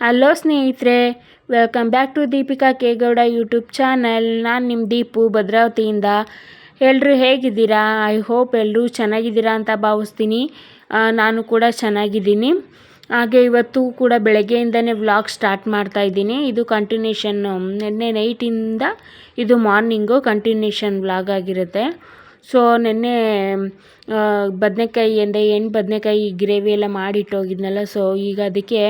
Hello ಸ್ನೇಹಿತರೆ welcome back to Deepika Kegowda YouTube channel ನಾನು ನಿಮ್ಮ ದೀಪು ಭದ್ರಾವತಿಯಿಂದ. ಎಲ್ಲರೂ ಹೇಗಿದ್ದೀರಾ? ಐ ಹೋಪ್ ಎಲ್ಲರೂ ಚೆನ್ನಾಗಿದ್ದೀರಾ ಅಂತ ಭಾವಿಸ್ತೀನಿ. ನಾನು ಕೂಡ ಚೆನ್ನಾಗಿದ್ದೀನಿ. ಹಾಗೆ ಇವತ್ತು ಕೂಡ ಬೆಳಗ್ಗೆಯಿಂದನೇ ವ್ಲಾಗ್ ಸ್ಟಾರ್ಟ್ ಮಾಡ್ತಾ ಇದ್ದೀನಿ. ಇದು ಕಂಟಿನ್ಯೂಷನ್ ನಿನ್ನೆ ನೈಟಿಂದ ಇದು ಮಾರ್ನಿಂಗು ಕಂಟಿನ್ಯೂಷನ್ ವ್ಲಾಗ್ ಆಗಿರುತ್ತೆ. ಸೊ ನೆನ್ನೆ ಬದನೆಕಾಯಿ ಅಂದರೆ ಎಣ್ಣೆ ಬದನೆಕಾಯಿ ಗ್ರೇವಿ ಎಲ್ಲ ಮಾಡಿಟ್ಟೋಗಿದ್ನಲ್ಲ, ಸೊ ಈಗ ಅದಕ್ಕೆ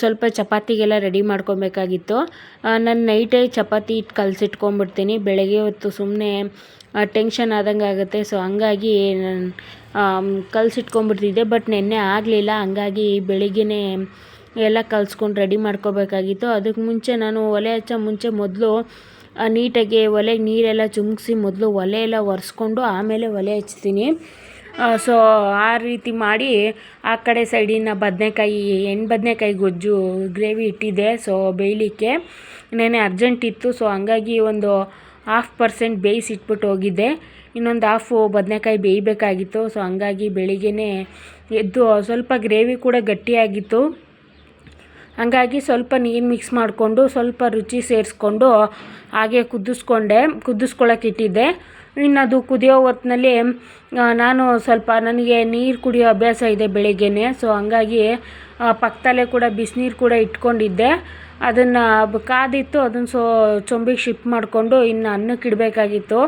ಸ್ವಲ್ಪ ಚಪಾತಿಗೆಲ್ಲ ರೆಡಿ ಮಾಡ್ಕೊಬೇಕಾಗಿತ್ತು. ನಾನು ನೈಟೇ ಚಪಾತಿ ಇಟ್ಟು ಕಲಸಿಟ್ಕೊಂಬಿಡ್ತೀನಿ. ಬೆಳಗ್ಗೆ ಹೊತ್ತು ಸುಮ್ಮನೆ ಟೆನ್ಷನ್ ಆದಂಗೆ ಆಗುತ್ತೆ. ಸೊ ಹಂಗಾಗಿ ನಾನು ಕಲಸಿಟ್ಕೊಂಬಿಡ್ತಿದ್ದೆ. ಬಟ್ ನಿನ್ನೆ ಆಗಲಿಲ್ಲ. ಹಂಗಾಗಿ ಬೆಳಿಗ್ಗೆ ಎಲ್ಲ ಕಲ್ಸ್ಕೊಂಡು ರೆಡಿ ಮಾಡ್ಕೋಬೇಕಾಗಿತ್ತು. ಅದಕ್ಕೆ ಮುಂಚೆ ನಾನು ಒಲೆ ಹಚ್ಚೋ ಮುಂಚೆ ಮೊದಲು ನೀಟಾಗಿ ಒಲೆಗೆ ನೀರೆಲ್ಲ ಚುಮುಕ್ಸಿ ಮೊದಲು ಒಲೆ ಎಲ್ಲ ಒರೆಸ್ಕೊಂಡು ಆಮೇಲೆ ಒಲೆ ಹಚ್ತೀನಿ. ಸೊ ಆ ರೀತಿ ಮಾಡಿ ಆ ಕಡೆ ಸೈಡಿನ ಬದನೆಕಾಯಿ ಎಣ್ಣೆ ಬದನೆಕಾಯಿ ಗೊಜ್ಜು ಗ್ರೇವಿ ಇಟ್ಟಿದ್ದೆ. ಸೊ ಬೇಯಲಿಕ್ಕೆ ನೆನೆ ಅರ್ಜೆಂಟ್ ಇತ್ತು. ಸೊ ಹಂಗಾಗಿ ಒಂದು ಹಾಫ್ ಪರ್ಸೆಂಟ್ ಬೇಯಿಸಿಟ್ಬಿಟ್ಟು ಹೋಗಿದ್ದೆ. ಇನ್ನೊಂದು ಹಾಫು ಬದನೆಕಾಯಿ ಬೇಯಬೇಕಾಗಿತ್ತು. ಸೊ ಹಂಗಾಗಿ ಬೆಳಿಗ್ಗೆ ಎದ್ದು ಸ್ವಲ್ಪ ಗ್ರೇವಿ ಕೂಡ ಗಟ್ಟಿಯಾಗಿತ್ತು. ಹಂಗಾಗಿ ಸ್ವಲ್ಪ ನೀರು ಮಿಕ್ಸ್ ಮಾಡಿಕೊಂಡು, ಸ್ವಲ್ಪ ರುಚಿ ಸೇರಿಸ್ಕೊಂಡು ಹಾಗೆ ಕುದಿಸ್ಕೊಂಡೆ ಕುದಿಸ್ಕೊಳಕ್ಕೆ ಇಟ್ಟಿದ್ದೆ. ಇನ್ನು ಅದು ಕುದಿಯೋ ಹೊತ್ತಿನಲ್ಲಿ ನಾನು ಸ್ವಲ್ಪ ನನಗೆ ನೀರು ಕುಡಿಯೋ ಅಭ್ಯಾಸ ಇದೆ ಬೆಳಿಗ್ಗೆನೆ. ಸೊ ಹಂಗಾಗಿ ಪಕ್ಕದಲ್ಲೇ ಕೂಡ ಬಿಸಿನೀರು ಕೂಡ ಇಟ್ಕೊಂಡಿದ್ದೆ. ಅದನ್ನು ಕಾದಿತ್ತು, ಅದನ್ನು ಸೊ, ಚೊಂಬಿಗೆ ಶಿಫ್ಟ್ ಮಾಡಿಕೊಂಡು ಇನ್ನು ಅನ್ನಕ್ಕೆ ಇಡಬೇಕಾಗಿತ್ತು.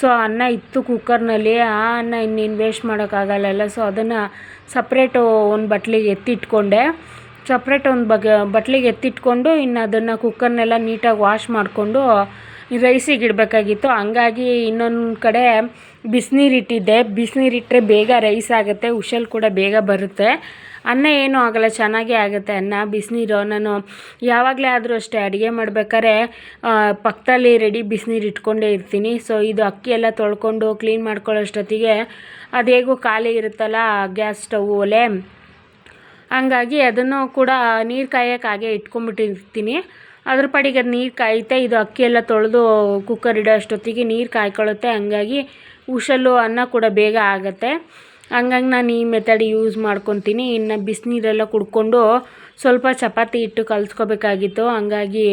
ಸೊ ಅನ್ನ ಇತ್ತು ಕುಕ್ಕರ್ನಲ್ಲಿ ಆ ಅನ್ನ ಇನ್ನೇನು ವೇಸ್ಟ್ ಮಾಡೋಕ್ಕಾಗಲ್ಲಲ್ಲ ಸೊ ಅದನ್ನು ಸಪ್ರೇಟು ಒಂದು ಬಟ್ಲಿಗೆ ಎತ್ತಿಟ್ಕೊಂಡೆ. ಸಪ್ರೇಟ್ ಒಂದು ಬಗೆ, ಬಟ್ಲಿಗೆ ಎತ್ತಿಟ್ಕೊಂಡು ಇನ್ನು ಅದನ್ನು ಕುಕ್ಕರ್ನೆಲ್ಲ ನೀಟಾಗಿ ವಾಶ್ ಮಾಡಿಕೊಂಡು ರೈಸಿಗೆ ಇಡಬೇಕಾಗಿತ್ತು. ಹಂಗಾಗಿ ಇನ್ನೊಂದು ಕಡೆ ಬಿಸಿನೀರು ಇಟ್ಟಿದ್ದೆ. ಇಟ್ಟರೆ ಬೇಗ ರೈಸ್ ಆಗುತ್ತೆ ಉಷಲ್ ಕೂಡ ಬೇಗ ಬರುತ್ತೆ. ಅನ್ನ ಏನೂ ಆಗಲ್ಲ, ಚೆನ್ನಾಗೇ ಆಗುತ್ತೆ ಅನ್ನ, ಬಿಸಿನೀರು. ನಾನು ಯಾವಾಗಲೇ ಆದರೂ ಅಷ್ಟೇ ಅಡುಗೆ ಮಾಡ್ಬೇಕಾದ್ರೆ ಪಕ್ಕದಲ್ಲಿ ರೆಡಿ ಬಿಸಿನೀರು ಇಟ್ಕೊಂಡೇ ಇರ್ತೀನಿ. ಸೊ ಇದು ಅಕ್ಕಿ ಎಲ್ಲ ತೊಳ್ಕೊಂಡು ಕ್ಲೀನ್ ಮಾಡ್ಕೊಳ್ಳೋಷ್ಟೊತ್ತಿಗೆ ಅದು ಹೇಗೂ ಖಾಲಿ ಇರುತ್ತಲ್ಲ ಗ್ಯಾಸ್ ಸ್ಟವ್ ಒಲೆ. ಹಂಗಾಗಿ ಅದನ್ನು ಕೂಡ ನೀರು ಕಾಯಕ್ಕೆ ಹಾಗೆ ಇಟ್ಕೊಂಡ್ಬಿಟ್ಟಿರ್ತೀನಿ. ಅದ್ರ ಪಾಡಿಗೆ ಅದು ನೀರು ಕಾಯುತ್ತೆ ಇದು ಅಕ್ಕಿ ಎಲ್ಲ ತೊಳೆದು ಕುಕ್ಕರ್ ಇಡೋ ಅಷ್ಟೊತ್ತಿಗೆ ನೀರು ಕಾಯ್ಕೊಳ್ಳುತ್ತೆ ಹಂಗಾಗಿ ಉಷಲ್ಲು ಅನ್ನ ಕೂಡ ಬೇಗ ಆಗುತ್ತೆ. ಹಂಗಾಗಿ ನಾನು ಈ ಮೆಥಡ್ ಯೂಸ್ ಮಾಡ್ಕೊತೀನಿ. ಇನ್ನು ಬಿಸಿನೀರೆಲ್ಲ ಕುಡ್ಕೊಂಡು ಸ್ವಲ್ಪ ಚಪಾತಿ ಹಿಟ್ಟು ಕಲಿಸ್ಕೋಬೇಕಾಗಿತ್ತು. ಹಂಗಾಗಿ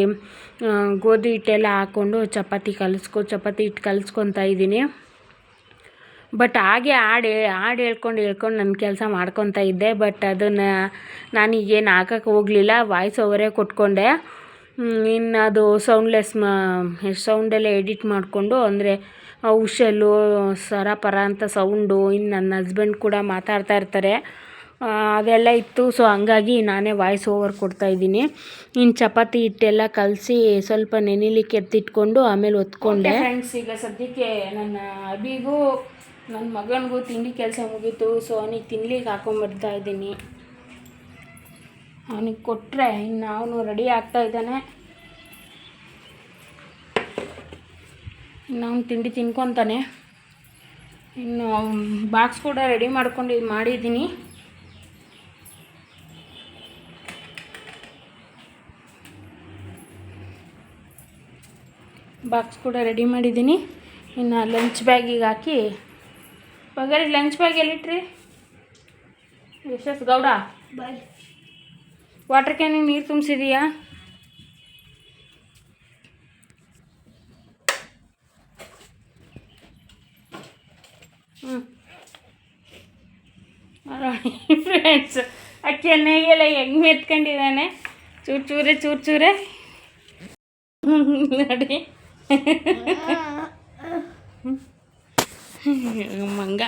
ಗೋಧಿ ಹಿಟ್ಟೆಲ್ಲ ಹಾಕ್ಕೊಂಡು ಚಪಾತಿ ಕಲಿಸ್ಕೊ, ಚಪಾತಿ ಹಿಟ್ಟು ಕಲಿಸ್ಕೊತಾ ಇದ್ದೀನಿ ಬಟ್ ಹಾಗೆ ಹಾಡು ಹಾಡು ಹೇಳ್ಕೊಂಡು ಹೇಳ್ಕೊಂಡು ನನ್ನ ಕೆಲಸ ಮಾಡ್ಕೊತಾ ಇದ್ದೆ. ಬಟ್ ಅದನ್ನು ನಾನೀಗೇನು ಹಾಕಕ್ಕೆ ಹೋಗಲಿಲ್ಲ. ವಾಯ್ಸ್ ಓವರೇ ಕೊಟ್ಕೊಂಡೆ. ಇನ್ನು ಅದು ಸೌಂಡ್ಲೆಸ್ ಮ ಸೌಂಡೆಲ್ಲ ಎಡಿಟ್ ಮಾಡಿಕೊಂಡು ಅಂದರೆ ಉಷಲ್ಲು ಸರ ಪರ ಅಂತ ಸೌಂಡು ಇನ್ನು ನನ್ನ ಹಸ್ಬೆಂಡ್ ಕೂಡ ಮಾತಾಡ್ತಾ ಇರ್ತಾರೆ. ಅದೆಲ್ಲ ಇತ್ತು. ಸೊ ಹಂಗಾಗಿ ನಾನೇ ವಾಯ್ಸ್ ಓವರ್ ಕೊಡ್ತಾ ಇದ್ದೀನಿ. ಇನ್ನು ಚಪಾತಿ ಹಿಟ್ಟೆಲ್ಲ ಕಲಸಿ ಸ್ವಲ್ಪ ನೆನಿಲಿಕ್ಕೆ ಎತ್ತಿಟ್ಕೊಂಡು ಆಮೇಲೆ ಒತ್ಕೊಂಡೆ ಫ್ರೆಂಡ್ಸ್ ಈಗ ಸದ್ಯಕ್ಕೆ ನನ್ನ ಅಬಿಗೂ ನನ್ನ ಮಗನಿಗೂ ತಿಂಡಿ ಕೆಲಸ ಮುಗೀತು ಸೊ ಅವನಿಗೆ ತಿನ್ಲಿಕ್ಕೆ ಹಾಕೊಂಬರ್ತಾ ಇದ್ದೀನಿ. ಅವನಿಗೆ ಕೊಟ್ಟರೆ ಇನ್ನು ಅವನು ರೆಡಿ ಆಗ್ತಾ ಇದ್ದಾನೆ. ಇನ್ನು ಅವ್ನು ತಿಂಡಿ ತಿನ್ಕೊತಾನೆ. ಇನ್ನು ಬಾಕ್ಸ್ ಕೂಡ ರೆಡಿ ಮಾಡ್ಕೊಂಡು ಮಾಡಿದ್ದೀನಿ. ಬಾಕ್ಸ್ ಕೂಡ ರೆಡಿ ಮಾಡಿದ್ದೀನಿ. ಇನ್ನು ಲಂಚ್ ಬ್ಯಾಗಿಗೆ ಹಾಕಿ ಬಗರಿ ಲಂಚ್ ಬ್ಯಾಗ್ ಎಲ್ಲಿಟ್ರಿ ಯಶಸ್ ಗೌಡ. ಬಾಯ್. ವಾಟರ್ ಕ್ಯಾನಿಗೆ ನೀರು ತುಂಬಿಸಿದೀಯಾ? ಹ್ಞೂ ಫ್ರೆಂಡ್ಸ್ ಆ ಕೆನ್ನೆಗೆಲ್ಲ ಹೆಂಗೆ ಮೆತ್ಕೊಂಡಿದ್ದಾನೆ? ಚೂರು ಚೂರೆ ಚೂರು ಚೂರೆ. ನೋಡಿ. ಮಂಗ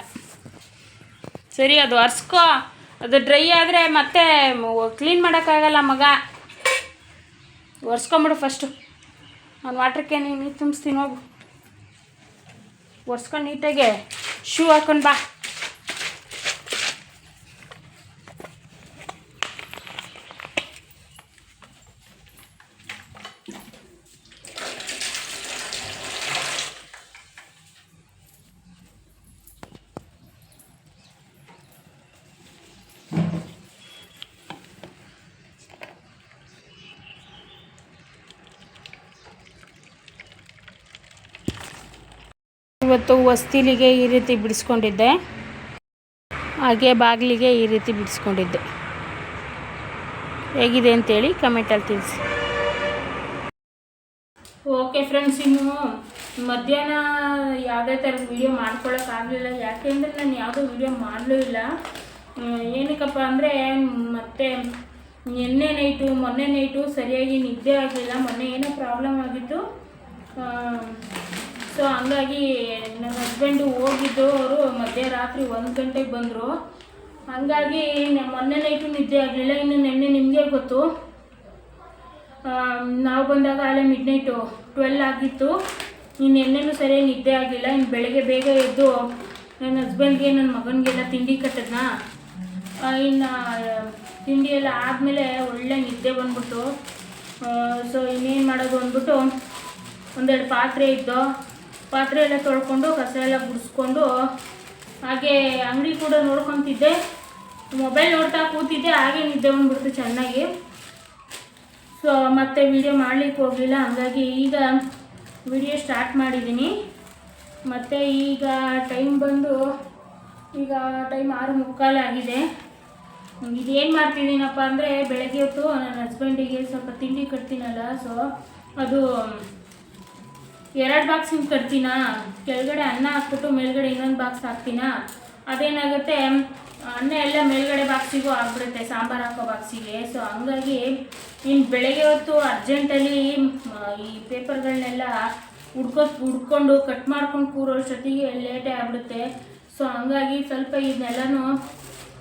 ಸರಿ, ಅದು ಒರೆಸ್ಕೋ ಅದು ಡ್ರೈ ಆದರೆ ಮತ್ತೆ ಕ್ಲೀನ್ ಮಾಡೋಕ್ಕಾಗಲ್ಲ ಮಗ. ಒರೆಸ್ಕೊಂಬಿಡು ಫಸ್ಟು ನಾನು ವಾಟರ್ ಕ್ಯಾನ್ ನೀರು ತುಂಬಿಸ್ತೀನಿ ಹೋಗು. ಒರೆಸ್ಕೊಂಡು ನೀಟಾಗೆ. ಶೂ ಹಾಕೊಂಡು ಬಾ. ಇವತ್ತು ವಸ್ತಿಲಿಗೆ ಈ ರೀತಿ ಬಿಡಿಸ್ಕೊಂಡಿದ್ದೆ. ಹಾಗೆ ಬಾಗಿಲಿಗೆ ಈ ರೀತಿ ಬಿಡಿಸ್ಕೊಂಡಿದ್ದೆ. ಹೇಗಿದೆ ಅಂತೇಳಿ ಕಮೆಂಟಲ್ಲಿ ತಿಳಿಸಿ. ಓಕೆ ಫ್ರೆಂಡ್ಸ್ ಇನ್ನು ಮಧ್ಯಾಹ್ನ ಯಾವುದೇ ಥರದ ವೀಡಿಯೋ ಯಾಕೆ ಅಂದರೆ ನಾನು ಯಾವುದೂ ವೀಡಿಯೋ ಮಾಡಲೂ ಇಲ್ಲ. ಏನಕ್ಕಪ್ಪ ಅಂದರೆ ಮತ್ತೆ ನಿನ್ನೆ ನೈಟು ಮೊನ್ನೆ ನೈಟು ಸರಿಯಾಗಿ ನಿದ್ದೆ ಆಗಲಿಲ್ಲ. ಮೊನ್ನೆ ಏನೋ ಪ್ರಾಬ್ಲಮ್ ಆಗಿತ್ತು. ಸೊ ಹಂಗಾಗಿ ನನ್ನ ಹಸ್ಬೆಂಡು ಹೋಗಿದ್ದು, ಅವರು ಮಧ್ಯರಾತ್ರಿ ಒಂದು ಗಂಟೆಗೆ ಬಂದರು. ಹಂಗಾಗಿ ಮೊನ್ನೆ ನೈಟು ನಿದ್ದೆ ಆಗಲಿಲ್ಲ, ಇನ್ನು ನೆನ್ನೆ ನಿಮಗೆ ಗೊತ್ತು. ನಾವು ಬಂದಾಗ ಅಲ್ಲೇ ಮಿಡ್ ನೈಟು ಟ್ವೆಲ್ ಆಗಿತ್ತು. ಇನ್ನು ನೆನ್ನೆನೂ ಸರಿಯಾಗಿ ನಿದ್ದೆ ಆಗಲಿಲ್ಲ ಇನ್ನು ಬೆಳಗ್ಗೆ ಬೇಗ ಎದ್ದು ನನ್ನ ಹಸ್ಬೆಂಡ್ಗೆ ನನ್ನ ಮಗನಿಗೆಲ್ಲ ತಿಂಡಿ ಕಟ್ಟದ್ನ. ಇನ್ನು, ತಿಂಡಿ ಎಲ್ಲ ಆದಮೇಲೆ ಒಳ್ಳೆ ನಿದ್ದೆ ಬಂದ್ಬಿಟ್ಟು ಸೊ ಇನ್ನೇನು ಮಾಡೋದು ಅಂದ್ಬಿಟ್ಟು ಒಂದೆರಡು ಪಾತ್ರೆ ಇದ್ದು ಪಾತ್ರೆ ಎಲ್ಲ ತೊಳ್ಕೊಂಡು, ಕಸ ಎಲ್ಲ ಗುಡಿಸ್ಕೊಂಡು, ಹಾಗೆ ಅಂಗಡಿ ಕೂಡ ನೋಡ್ಕೊತಿದ್ದೆ. ಮೊಬೈಲ್ ನೋಡ್ತಾ ಕೂತಿದ್ದೆ, ಹಾಗೆ ನಿದ್ದೆ ಬಂದ್ಬಿಡ್ತು ಚೆನ್ನಾಗಿ. ಸೊ ಮತ್ತೆ ವಿಡಿಯೋ ಮಾಡಲಿಕ್ಕೆ ಹೋಗಲಿಲ್ಲ, ಹಾಗಾಗಿ ಈಗ ವಿಡಿಯೋ ಸ್ಟಾರ್ಟ್ ಮಾಡಿದ್ದೀನಿ. ಮತ್ತು ಈಗ ಟೈಮ್ ಬಂದು, ಈಗ ಟೈಮ್ ಆರು ಮುಕ್ಕಾಲಾಗಿದೆ ಇದೇನು ಮಾಡ್ತಿದ್ದೀನಪ್ಪ ಅಂದರೆ, ಬೆಳಗ್ಗೆ ಹೊತ್ತು ನನ್ನ ಹಸ್ಬೆಂಡಿಗೆ ಸ್ವಲ್ಪ ತಿಂಡಿ ಕಟ್ತೀನಲ್ಲ ಸೊ ಅದು ಎರಡು ಬಾಕ್ಸ್ ಹಿಂಗೆ ಕಟ್ತೀನಾ? ಕೆಳಗಡೆ ಅನ್ನ ಹಾಕ್ಬಿಟ್ಟು ಮೇಲ್ಗಡೆ ಇನ್ನೊಂದು ಬಾಕ್ಸ್ ಹಾಕ್ತೀನಾ? ಅದೇನಾಗುತ್ತೆ ಅನ್ನ ಎಲ್ಲ ಮೇಲ್ಗಡೆ ಬಾಕ್ಸಿಗೂ ಆಗ್ಬಿಡುತ್ತೆ, ಸಾಂಬಾರು ಹಾಕೋ ಬಾಕ್ಸಿಗೆ ಸೊ ಹಂಗಾಗಿ ಇನ್ನು ಬೆಳಗ್ಗೆ ಹೊತ್ತು ಅರ್ಜೆಂಟಲ್ಲಿ ಈ ಪೇಪರ್ಗಳನ್ನೆಲ್ಲ ಹುಡ್ಕೋ ಹುಡ್ಕೊಂಡು ಕಟ್ ಮಾಡ್ಕೊಂಡು ಕೂರೋಷ್ಟೊತ್ತಿಗೆ ಲೇಟೇ ಆಗ್ಬಿಡುತ್ತೆ. ಸೊ ಹಂಗಾಗಿ ಸ್ವಲ್ಪ ಇದನ್ನೆಲ್ಲನೂ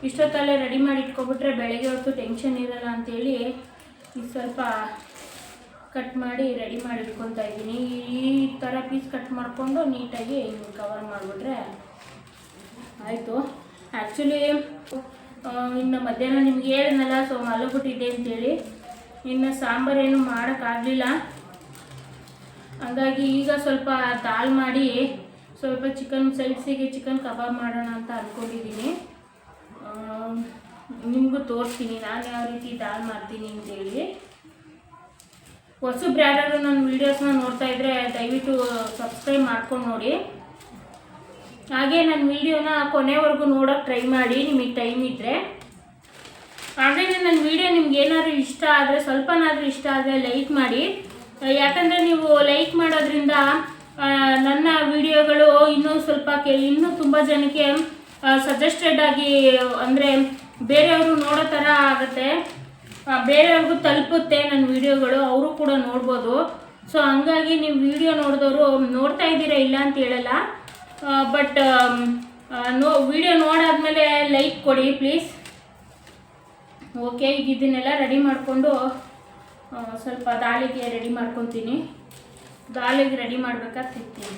ಇಷ್ಟೊತ್ತಲ್ಲೇ ರೆಡಿ ಮಾಡಿ ಇಟ್ಕೊಬಿಟ್ರೆ ಬೆಳಗ್ಗೆ ಹೊತ್ತು ಟೆನ್ಷನ್ ಇರಲ್ಲ ಅಂಥೇಳಿ ಸ್ವಲ್ಪ ಕಟ್ ಮಾಡಿ ರೆಡಿ ಮಾಡಿ ಇಟ್ಕೊತಾ ಇದ್ದೀನಿ. ಈ ಥರ ಪೀಸ್ ಕಟ್ ಮಾಡಿಕೊಂಡು ನೀಟಾಗಿ ಕವರ್ ಮಾಡಿಬಿಟ್ರೆ ಆಯಿತು. ಆ್ಯಕ್ಚುಲಿ ಇನ್ನು ಮಧ್ಯಾಹ್ನ ನಿಮ್ಗೆ ಹೇಳಿದ್ನಲ್ಲ ಸೊ ಮಲಗ್ಬಿಟ್ಟಿದ್ದೆ ಅಂತೇಳಿ. ಇನ್ನು ಸಾಂಬಾರೇನು ಮಾಡೋಕ್ಕಾಗಲಿಲ್ಲ ಹಂಗಾಗಿ ಈಗ ಸ್ವಲ್ಪ ದಾಲ್ ಮಾಡಿ ಸ್ವಲ್ಪ ಚಿಕನ್ ಸೈಡ್ಸಿಗೆ ಚಿಕನ್ ಕಬಾಬ್ ಮಾಡೋಣ ಅಂತ ಅಂದ್ಕೊಂಡಿದ್ದೀನಿ ನಿಮಗೂ ತೋರಿಸ್ತೀನಿ, ನಾನು ಯಾವ ರೀತಿ ದಾಲ್ ಮಾಡ್ತೀನಿ ಅಂತೇಳಿ. ಹೊಸಬ್ರು ಯಾರಾದ್ರು ನನ್ನ ವೀಡಿಯೋಸ್ನ ನೋಡ್ತಾ ಇದ್ರೆ ದಯವಿಟ್ಟು ಸಬ್ಸ್ಕ್ರೈಬ್ ಮಾಡ್ಕೊಂಡು ನೋಡಿ. ಹಾಗೆ ನನ್ನ ವೀಡಿಯೋನ ಕೊನೆವರೆಗೂ ನೋಡೋಕ್ಕೆ ಟ್ರೈ ಮಾಡಿ, ನಿಮಗೆ ಟೈಮ್ ಇದ್ದರೆ ಹಾಗೆ ನನ್ನ ವೀಡಿಯೋ ನಿಮ್ಗೆ ಏನಾದರೂ ಇಷ್ಟ ಆದರೆ, ಸ್ವಲ್ಪನಾದರೂ ಇಷ್ಟ ಆದರೆ ಲೈಕ್ ಮಾಡಿ. ಯಾಕಂದರೆ ನೀವು ಲೈಕ್ ಮಾಡೋದ್ರಿಂದ ನನ್ನ ವಿಡಿಯೋಗಳು ಇನ್ನೂ ಸ್ವಲ್ಪ ಕೆ, ಇನ್ನೂ ತುಂಬ ಜನಕ್ಕೆ ಸಜೆಸ್ಟೆಡ್ ಆಗಿ, ಅಂದರೆ ಬೇರೆಯವರು ನೋಡೋ ಥರ ಆಗುತ್ತೆ. ಬೇರೆಯವ್ರಿಗೂ ತಲುಪುತ್ತೆ ನನ್ನ ವಿಡಿಯೋಗಳು, ಅವರು ಕೂಡ ನೋಡ್ಬೋದು. ಸೊ ಹಂಗಾಗಿ ನೀವು ವಿಡಿಯೋ ನೋಡಿದವರು ನೋಡ್ತಾ ಇದ್ದೀರಾ ಇಲ್ಲ ಅಂತ ಹೇಳಲ್ಲ. ಬಟ್ ನೋ, ವಿಡಿಯೋ ನೋಡಾದ್ಮೇಲೆ ಲೈಕ್ ಕೊಡಿ ಪ್ಲೀಸ್ ಓಕೆ ಈಗ ಇದನ್ನೆಲ್ಲ ರೆಡಿ ಮಾಡಿಕೊಂಡು ಸ್ವಲ್ಪ ದಾಳಿಗೆ ರೆಡಿ ಮಾಡ್ಕೊತೀನಿ. ದಾಳಿಗೆ ರೆಡಿ ಮಾಡ್ಬೇಕಾದ್ರೆ ತಿಂತೀನಿ.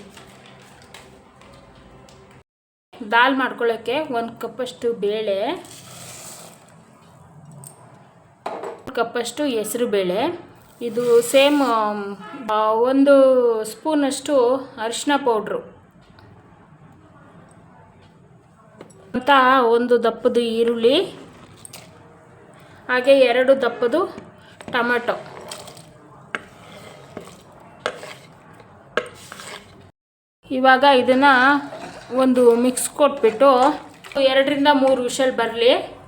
ದಾಲ್ ಮಾಡ್ಕೊಳ್ಳೋಕ್ಕೆ ಒಂದು ಕಪ್ಪಷ್ಟು ಬೇಳೆ. ಕಪ್ಪಷ್ಟು ಹೆಸರು ಬೇಳೆ ಇದು ಸೇಮ್ ಒಂದು ಸ್ಪೂನಷ್ಟು ಅರಿಶಿನ ಪೌಡ್ರು. ಅಂತ ಒಂದು ದಪ್ಪದು ಈರುಳ್ಳಿ. ಹಾಗೆ ಎರಡು ದಪ್ಪದು ಟೊಮೆಟೊ. ಇವಾಗ ಇದನ್ನು ಒಂದು ಮಿಕ್ಸ್ ಕೊಟ್ಬಿಟ್ಟು ಎರಡರಿಂದ ಮೂರು ವಿಷಲ್ ಬರಲಿ.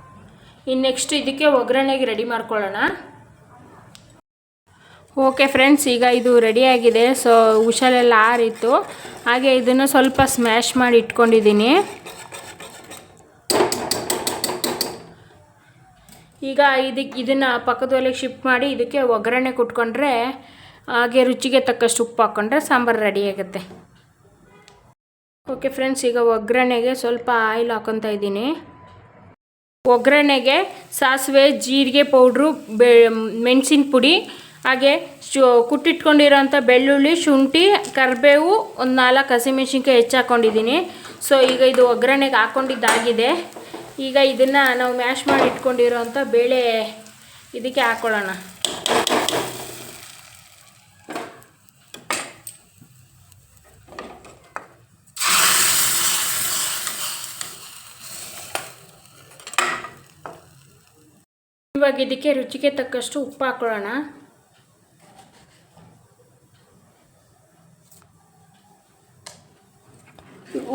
ಇನ್ನು ನೆಕ್ಸ್ಟ್ ಇದಕ್ಕೆ ಒಗ್ಗರಣೆಗೆ ರೆಡಿ ಮಾಡ್ಕೊಳ್ಳೋಣ. ಓಕೆ ಫ್ರೆಂಡ್ಸ್ ಈಗ ಇದು ರೆಡಿಯಾಗಿದೆ ಸೊ ಹುಷಾರೆಲ್ಲ ಆರಿತ್ತು. ಹಾಗೆ ಇದನ್ನು ಸ್ವಲ್ಪ ಸ್ಮ್ಯಾಶ್ ಮಾಡಿ ಇಟ್ಕೊಂಡಿದ್ದೀನಿ. ಈಗ ಇದಕ್ಕೆ ಇದನ್ನು ಪಕ್ಕದ ಒಲೆಗೆ ಶಿಫ್ಟ್ ಮಾಡಿ ಇದಕ್ಕೆ ಒಗ್ಗರಣೆ ಕೊಟ್ಕೊಂಡ್ರೆ, ಹಾಗೆ ರುಚಿಗೆ ತಕ್ಕಷ್ಟು ಉಪ್ಪು ಹಾಕ್ಕೊಂಡ್ರೆ ಸಾಂಬಾರು ರೆಡಿ ಆಗುತ್ತೆ. ಓಕೆ ಫ್ರೆಂಡ್ಸ್ ಈಗ ಒಗ್ಗರಣೆಗೆ ಸ್ವಲ್ಪ ಆಯಿಲ್ ಹಾಕೊತಾ ಇದ್ದೀನಿ. ಒಗ್ಗರಣೆಗೆ ಸಾಸಿವೆ, ಜೀರಿಗೆ ಪೌಡ್ರು, ಬೆ, ಮೆಣಸಿನ ಪುಡಿ, ಹಾಗೆ ಶು, ಕುಟ್ಟಿಟ್ಕೊಂಡಿರೋಂಥ ಬೆಳ್ಳುಳ್ಳಿ, ಶುಂಠಿ, ಕರಿಬೇವು ಒಂದು ನಾಲ್ಕು ಹಸಿಮೆಣ್ಸಿನ್ಕಾಯಿ ಹೆಚ್ಚಾಕೊಂಡಿದ್ದೀನಿ. ಸೊ ಈಗ ಇದು ಒಗ್ಗರಣೆಗೆ ಹಾಕ್ಕೊಂಡಿದ್ದಾಗಿದೆ ಈಗ ಇದನ್ನು ನಾವು ಮ್ಯಾಶ್ ಮಾಡಿ ಇಟ್ಕೊಂಡಿರೋಂಥ ಬೇಳೆ ಇದಕ್ಕೆ ಹಾಕ್ಕೊಳ್ಳೋಣ ಇವಾಗ ಇದಕ್ಕೆ ರುಚಿಗೆ ತಕ್ಕಷ್ಟು ಉಪ್ಪು ಹಾಕೊಳ್ಳೋಣ.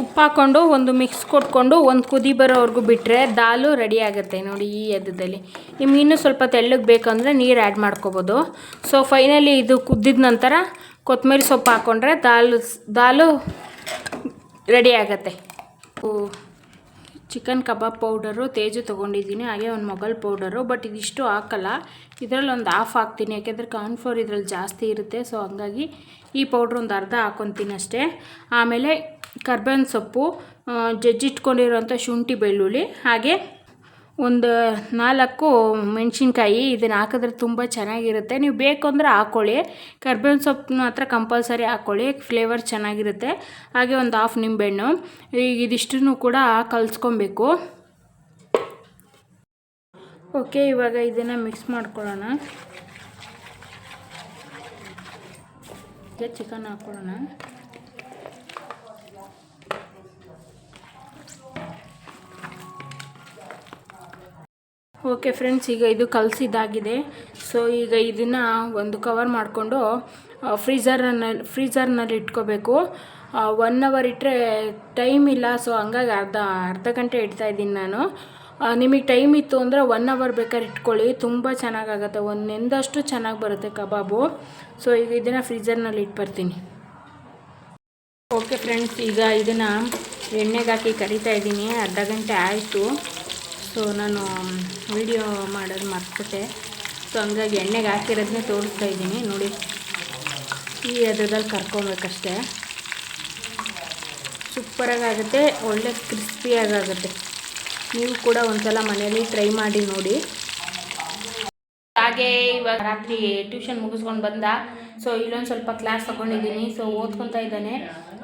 ಉಪ್ಪು ಹಾಕ್ಕೊಂಡು ಒಂದು ಮಿಕ್ಸ್ ಕೊಟ್ಕೊಂಡು ಒಂದು ಕುದಿ ಬರೋವರೆಗೂ ಬಿಟ್ಟರೆ ದಾಲು ರೆಡಿ ಆಗುತ್ತೆ ನೋಡಿ ಈ ಎದ್ದದಲ್ಲಿ ನಿಮ್ಗೆ ಇನ್ನೂ ಸ್ವಲ್ಪ ತೆಳ್ಳಗೆ ಬೇಕಂದರೆ ನೀರು ಆ್ಯಡ್ ಮಾಡ್ಕೋಬೋದು. ಸೊ ಫೈನಲಿ ಇದು ಕುದ್ದಿದ ನಂತರ ಕೊತ್ತಂಬರಿ ಸೊಪ್ಪು ಹಾಕ್ಕೊಂಡ್ರೆ ದಾಲು ದಾಲು ರೆಡಿ ಆಗುತ್ತೆ. ಚಿಕನ್ ಕಬಾಬ್ ಪೌಡರು, ತೇಜು ತೊಗೊಂಡಿದ್ದೀನಿ, ಹಾಗೆ ಒಂದು ಮೊಗಲ್ ಪೌಡರು, ಬಟ್ ಇದಿಷ್ಟು ಹಾಕಲ್ಲ. ಇದರಲ್ಲಿ ಒಂದು ಹಾಫ್ ಹಾಕ್ತೀನಿ, ಯಾಕೆಂದರೆ ಕಾರ್ನ್ಫ್ಲೋರ್ ಇದರಲ್ಲಿ ಜಾಸ್ತಿ ಇರುತ್ತೆ ಸೊ ಹಂಗಾಗಿ ಈ ಪೌಡ್ರ್ ಒಂದು ಅರ್ಧ ಹಾಕೊತೀನಿ ಅಷ್ಟೇ. ಆಮೇಲೆ ಕರ್ಬೇವಿನ ಸೊಪ್ಪು ಜಜ್ಜಿಟ್ಕೊಂಡಿರೋಂಥ ಶುಂಠಿ ಬೆಳ್ಳುಳ್ಳಿ, ಹಾಗೆ ಒಂದು ನಾಲ್ಕು ಮೆಣಸಿನ್ಕಾಯಿ ಇದನ್ನು ಹಾಕಿದ್ರೆ ತುಂಬ ಚೆನ್ನಾಗಿರುತ್ತೆ. ನೀವು ಬೇಕು ಅಂದರೆ ಹಾಕ್ಕೊಳ್ಳಿ ಕರ್ಬೇವಿನ ಸೊಪ್ಪು ಮಾತ್ರ ಕಂಪಲ್ಸರಿ ಹಾಕ್ಕೊಳ್ಳಿ ಫ್ಲೇವರ್ ಚೆನ್ನಾಗಿರುತ್ತೆ. ಹಾಗೆ ಒಂದು ಹಾಫ್ ನಿಂಬೆಹಣ್ಣು. ಈಗ ಇದಿಷ್ಟನ್ನು ಕೂಡ ಕಲಿಸ್ಕೊಬೇಕು. ಓಕೆ ಇವಾಗ ಇದನ್ನು ಮಿಕ್ಸ್ ಮಾಡ್ಕೊಳ್ಳೋಣ. ಚಿಕನ್ ಹಾಕ್ಕೊಳ್ಳೋಣ ಓಕೆ ಫ್ರೆಂಡ್ಸ್ ಈಗ ಇದು ಕಲಸಿದ್ದಾಗಿದೆ ಸೊ ಈಗ ಇದನ್ನು ಒಂದು ಕವರ್ ಮಾಡಿಕೊಂಡು ಫ್ರೀಝರ್ನಲ್ಲಿ ಫ್ರೀಝರ್ನಲ್ಲಿ ಇಟ್ಕೋಬೇಕು. ಒನ್ ಅವರ್ ಇಟ್ಟರೆ ಟೈಮ್ ಇಲ್ಲ ಸೊ ಹಂಗಾಗಿ ಅರ್ಧ ಅರ್ಧ ಗಂಟೆ ಇಡ್ತಾ ಇದ್ದೀನಿ ನಾನು. ನಿಮಗೆ ಟೈಮ್ ಇತ್ತು ಅಂದರೆ ಒನ್ ಅವರ್ ಬೇಕಾದ್ರೆ ಇಟ್ಕೊಳ್ಳಿ. ತುಂಬ ಚೆನ್ನಾಗಾಗತ್ತೆ. ಒಂದು ನೆಂದಷ್ಟು ಚೆನ್ನಾಗಿ ಬರುತ್ತೆ ಕಬಾಬು. ಸೊ ಈಗ ಇದನ್ನು ಫ್ರೀಜರ್ನಲ್ಲಿ ಇಟ್ಟು ಬರ್ತೀನಿ. ಓಕೆ ಫ್ರೆಂಡ್ಸ್ ಈಗ ಇದನ್ನು ಎಣ್ಣೆಗೆ ಹಾಕಿ ಕರಿತಾ ಇದ್ದೀನಿ. ಅರ್ಧ ಗಂಟೆ ಆಯಿತು. ಸೊ ನಾನು ವಿಡಿಯೋ ಮಾಡೋದು ಮರ್ತ್ಬಿಟ್ಟೆ. ಸೊ ಹಂಗಾಗಿ ಎಣ್ಣೆಗೆ ಹಾಕಿರೋದನ್ನೇ ತೋರಿಸ್ತಾ ಇದ್ದೀನಿ, ನೋಡಿ. ಈ ಅದರಲ್ಲಿ ಕರ್ಕೊಬೇಕಷ್ಟೇ. ಸೂಪರಾಗಿ ಆಗುತ್ತೆ, ಒಳ್ಳೆ ಕ್ರಿಸ್ಪಿಯಾಗುತ್ತೆ ನೀವು ಕೂಡ ಒಂದ್ಸಲ ಮನೇಲಿ ಟ್ರೈ ಮಾಡಿ ನೋಡಿ. ಹಾಗೆ ಇವಾಗ ರಾತ್ರಿ ಟ್ಯೂಷನ್ ಮುಗಿಸ್ಕೊಂಡು ಬಂದ. ಸೊ ಇಲ್ಲೊಂದು ಸ್ವಲ್ಪ ಕ್ಲಾಸ್ ತಗೊಂಡಿದ್ದೀನಿ, ಸೊ ಓದ್ಕೊತಾ ಇದ್ದಾನೆ.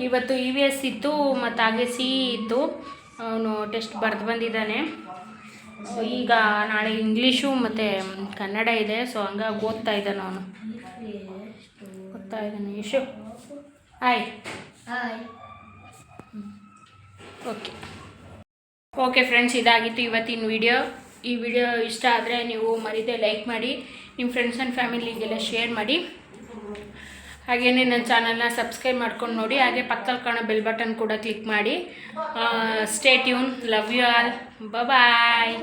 ಇವತ್ತು ಇ ವಿ ಎಸ್ ಇತ್ತು, ಮತ್ತು ಹಾಗೆ ಸಿ ಇತ್ತು. ಅವನು ಟೆಸ್ಟ್ ಬರೆದು ಬಂದಿದ್ದಾನೆ. ಈಗ ನಾಳೆ ಇಂಗ್ಲೀಷು ಮತ್ತು ಕನ್ನಡ ಇದೆ. ಸೊ ಹಂಗಾಗಿ ಓದ್ತಾ ಇದ್ದಾನೆ ಅವನು ಓದ್ತಾ ಇದ್ದಾನೆ. Yashu hi okay okay friends ಇದಾಗಿತ್ತು ಇವತ್ತಿನ ವಿಡಿಯೋ ಈ ವಿಡಿಯೋ ಇಷ್ಟ ಆದರೆ ನೀವು ಮರೀದೆ ಲೈಕ್ ಮಾಡಿ. ನಿಮ್ಮ ಫ್ರೆಂಡ್ಸ್ ಆ್ಯಂಡ್ ಫ್ಯಾಮಿಲಿಗೆಲ್ಲ ಶೇರ್ ಮಾಡಿ. ಹಾಗೆಯೇ ನನ್ನ ಚಾನಲ್ನ ಸಬ್ಸ್ಕ್ರೈಬ್ ಮಾಡ್ಕೊಂಡು ನೋಡಿ, ಹಾಗೆ ಪಕ್ಕದಲ್ಲಿ ಕಾಣೋ ಬೆಲ್ ಬಟನ್ ಕೂಡ ಕ್ಲಿಕ್ ಮಾಡಿ. Stay tune love you all bye